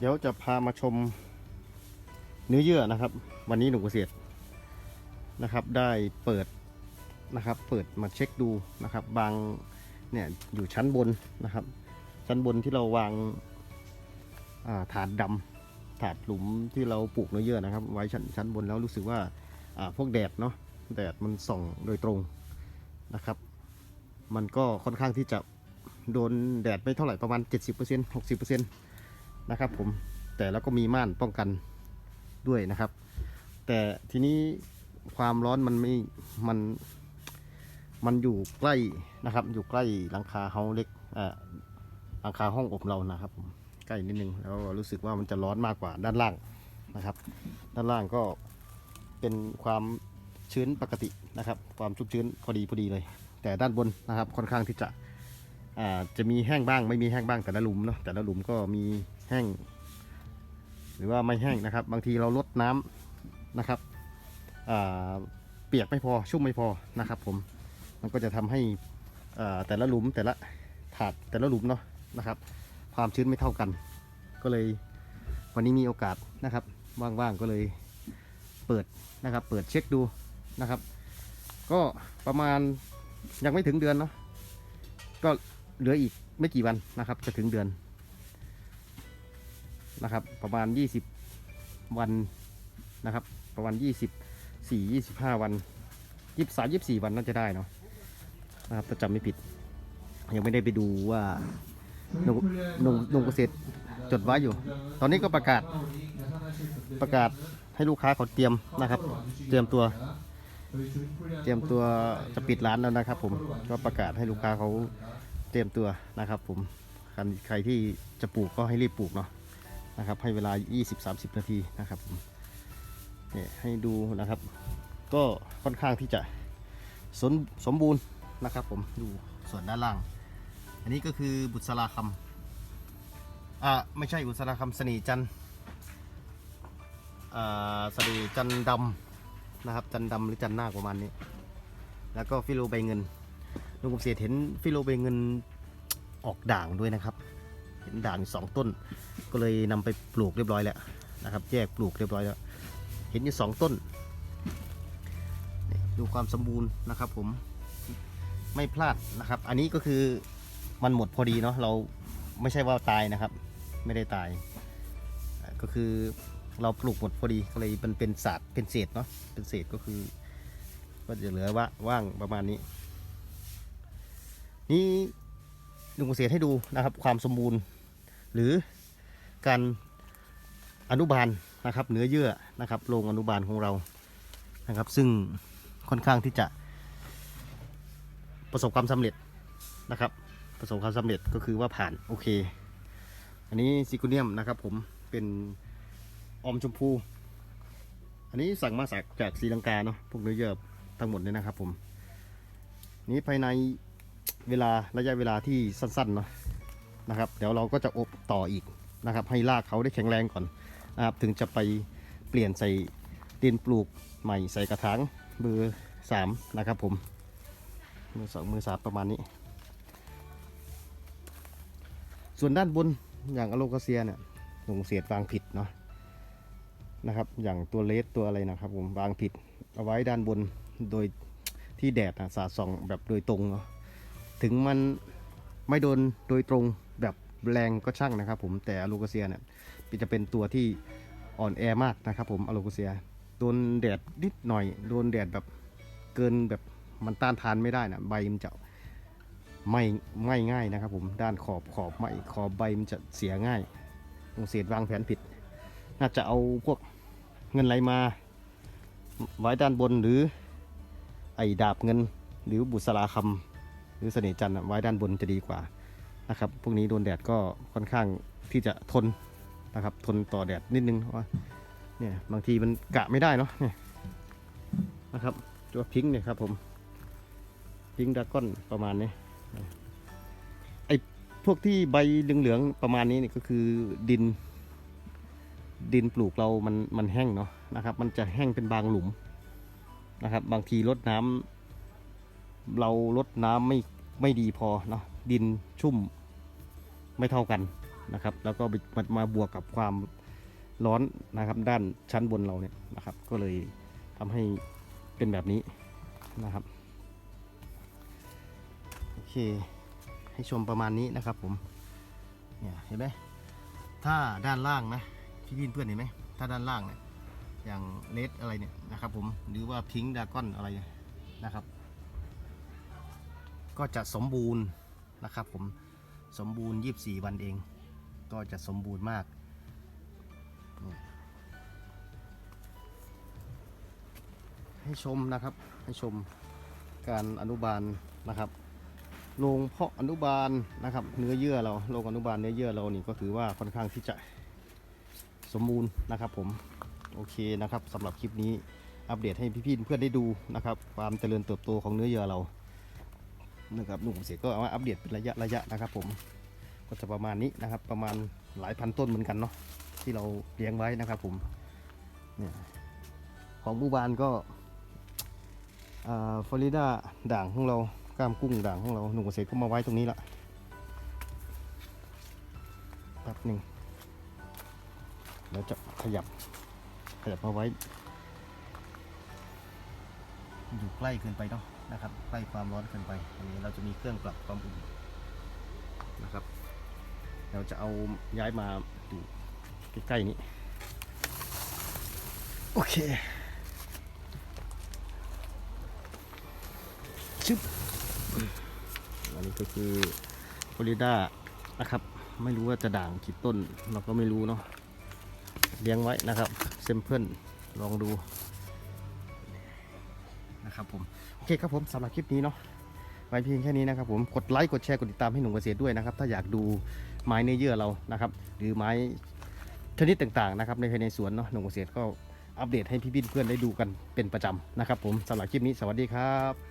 เดี๋ยวจะพามาชมเนื้อเยื่อนะครับ วันนี้หนุ่มเกษตรนะครับ ได้เปิดนะครับ เปิดมาเช็คดูนะครับ บางเนี่ยอยู่ชั้นบนนะครับ ชั้นบนที่เราวางาถาดดำถาดหลุมที่เราปลูกเนื้อเยื่อนะครับ ไว้ชั้นชั้นบนแล้วรู้สึกว่าาพวกแดดเนาะแดดมันส่องโดยตรงนะครับ มันก็ค่อนข้างที่จะโดนแดดไม่เท่าไหร่ประมาณ 70% 60% นะครับผมแต่แล้วก็มีม่านป้องกันด้วยนะครับ แต่ทีนี้ความร้อนมันไม่มันมันอยู่ใกล้นะครับ อยู่ใกล้หลังคาเฮาเล็กอ่าหลังคาห้องอบเรานะครับผมใกล้นิดนึงแล้วรู้สึกว่ามันจะร้อนมากกว่าด้านล่างนะครับ ด้านล่างก็เป็นความชื้นปกตินะครับ ความชุ่มชื้นพอดีพอดีเลย แต่ด้านบนนะครับค่อนข้างที่จะอ่าจะมีแห้งบ้างไม่มีแห้งบ้างแต่ละหลุมเนาะแต่ละหลุมก็มี แห้ง หรือว่าไม่แห้งนะครับ บางทีเราลดน้ำนะครับเปียกไม่พอชุ่มไม่พอนะครับผมมันก็จะทำให้แต่ละหลุมแต่ละถาดแต่ละหลุมเนาะนะครับ ความชื้นไม่เท่ากัน ก็เลยวันนี้มีโอกาสนะครับว่างๆก็เลยเปิดนะครับ เปิดเช็คดูนะครับ ก็ประมาณยังไม่ถึงเดือนเนาะก็เหลืออีกไม่กี่วันนะครับ จะถึงเดือน นะครับ ประมาณ 20 วันนะครับ ประมาณ 24 25 วัน 23 24 วันน่าจะได้เนาะนะครับถ้าจำไม่ผิด ยังไม่ได้ไปดูว่าหนุ่มหนุ่มเกษตรจดไว้อยู่ ตอนนี้ก็ประกาศประกาศให้ลูกค้าเขาเตรียมนะครับ เตรียมตัว เตรียมตัวจะปิดร้านแล้วนะครับ ผมก็ประกาศให้ลูกค้าเขาเตรียมตัวนะครับ ผมใครที่จะปลูกก็ให้รีบปลูกเนาะ นะครับให้เวลา 20-30 นาทีนะครับผมเนี่ยให้ดูนะครับ ก็ค่อนข้างที่จะสมสมบูรณ์นะครับ ผมดูส่วนด้านล่าง อันนี้ก็คือบุษราคำอ่าไม่ใช่บุษราคำสน่ห์จันอ่าสน่ห์จันดำนะครับ จันดำหรือจันนาคประมาณนี้ แล้วก็ฟิโลใบเงินลุงกบเสียเห็นฟิโลใบเงินออกด่างด้วยนะครับ เห็นด่างอยู่สองต้น ก็เลยนำไปปลูกเรียบร้อยแล้วนะครับ แยกปลูกเรียบร้อยแล้ว เห็นอยู่สองต้น ดูความสมบูรณ์นะครับผมไม่พลาดนะครับ อันนี้ก็คือมันหมดพอดีเนาะเราไม่ใช่ว่าตายนะครับ ไม่ได้ตาย ก็คือเราปลูกหมดพอดีก็เลยมันเป็นศาสตร์เป็นเศษเนาะเป็นเศษก็คือ ก็จะเหลือว่าว่างประมาณนี้ นี่ลุงเกษตรให้ดูนะครับ ความสมบูรณ์ หรือ การอนุบาลนะครับเนื้อเยื่อนะครับโรงอนุบาลของเรานะครับ ซึ่งค่อนข้างที่จะประสบความสำเร็จนะครับ ประสบความสำเร็จก็คือว่าผ่านโอเค อันนี้ซิโกเนียมนะครับผมเป็นออมชมพู อันนี้สั่งมาจากจากศรีลังกาเนาะพวกเนื้อเยื่อทั้งหมดเนี่ยนะครับผมนี้ภายในเวลาระยะเวลาที่สั้นๆเนาะนะครับ เดี๋ยวเราก็จะอบต่ออีก นะครับ ให้รากเขาได้แข็งแรงก่อนนะครับถึงจะไปเปลี่ยนใส่ดินปลูกใหม่ใส่กระถางเบอร์สามนะครับผมมือสองมือสามประมาณนี้ ส่วนด้านบนอย่างอโลกาเซียเนี่ยลงเสียดวางผิดเนาะนะครับ อย่างตัวเลสตัวอะไรนะครับผมวางผิดเอาไว้ด้านบนโดยที่แดดอะสาดส่องแบบโดยตรงเนาะถึงมันไม่โดนโดยตรง แรงก็ช่างนะครับผมแต่อโลกาเซียเนี่ยจะเป็นตัวที่อ่อนแอมากนะครับผมอโลกาเซีย โดนแดดนิดหน่อย โดนแดดแบบเกินแบบมันต้านทานไม่ได้นะใบมันจะไม่ไม่ง่ายนะครับผมด้านขอบขอบไม่ขอบใบมันจะเสียง่ายลงเศษวางแผนผิด น่าจะเอาพวกเงินไหลมา ไว้ด้านบนหรือไอ้ดาบเงิน หรือบุษราคำหรือเสน่จันทร์ไว้ด้านบนจะดีกว่า นะครับพวกนี้โดนแดดก็ค่อนข้างที่จะทนนะครับทนต่อแดดนิดนึงเพราะว่าเนี่ยบางทีมันกะไม่ได้เนาะเนี่ยนะครับตัวพิงค์เนี่ยครับผมพิงค์ดากอนประมาณนี้ไอ้พวกที่ใบเหลืองๆประมาณนี้เนี่ยก็คือดิน ดินปลูกเรามันมันแห้งเนาะนะครับ มันจะแห้งเป็นบางหลุมนะครับ บางทีรดน้ำเรารดน้ำไม่ไม่ดีพอเนาะ ดินชุ่มไม่เท่ากันนะครับ แล้วก็มามาบวกกับความร้อนนะครับ ด้านชั้นบนเราเนี่ยนะครับ ก็เลยทำให้เป็นแบบนี้นะครับโอเค ให้ชมประมาณนี้นะครับผมเนี่ยเห็นไหมถ้าด้านล่างนะพี่พี่เพื่อนเห็นไหมถ้าด้านล่างเนี่ยอย่างเลดอะไรเนี่ยนะครับ ผมหรือว่าพิงดากอนอะไรเนี่ยนะครับ ก็จะสมบูรณ์ นะครับผมสมบูรณ์ 24 วันเอง ก็จะสมบูรณ์มาก ให้ชมนะครับให้ชมการอนุบาลนะครับโรงเพาะอนุบาลนะครับ เนื้อเยื่อเราโรงอนุบาลเนื้อเยื่อเรานี่ก็ถือว่าค่อนข้างที่จะสมบูรณ์นะครับผมโอเคนะครับสำหรับคลิปนี้อัปเดตให้พี่ๆเพื่อนได้ดูนะครับ ความเจริญเติบโตของเนื้อเยื่อเรา นะครับหนุ่มเสกก็เอามาอัปเดตเป็นระยะระยะนะครับ ผมก็จะประมาณนี้นะครับ ประมาณหลายพันต้นเหมือนกันเนาะที่เราเลี้ยงไว้นะครับ ผมเนี่ยของบูบานก็ฟลอริดาด่างของเรากล้ามกุ้งด่างของเราหนุ่มเกษตรก็มาไว้ตรงนี้ละแป๊บหนึ่งเราจะขยับขยับมาไว้ อยู่ใกล้เกินไปเนาะ นะครับใกล้ความร้อนเกินไป อันนี้เราจะมีเครื่องปรับความอุ่นนะครับ เราจะเอาย้ายมาอยู่ใกล้ๆนี้ โอเคชึบอันนี้ก็คือฟลอริด้านะครับ ไม่รู้ว่าจะด่างกี่ต้น เราก็ไม่รู้เนาะเลี้ยงไว้นะครับ เซมเพิลลองดู นะครับผมโอเคครับผมสำหรับคลิปนี้เนาะไว้เพียงแค่นี้นะครับผมกดไลค์กดแชร์กดติดตามให้หนุ่มเกษตรด้วยนะครับ ถ้าอยากดูไม้เนื้อเยื่อเรานะครับ หรือไม้ชนิดต่างๆนะครับในภายในสวนเนาะหนุ่มเกษตรก็อัปเดตให้พี่ๆเพื่อนได้ดูกันเป็นประจำนะครับผมสำหรับคลิปนี้สวัสดีครับ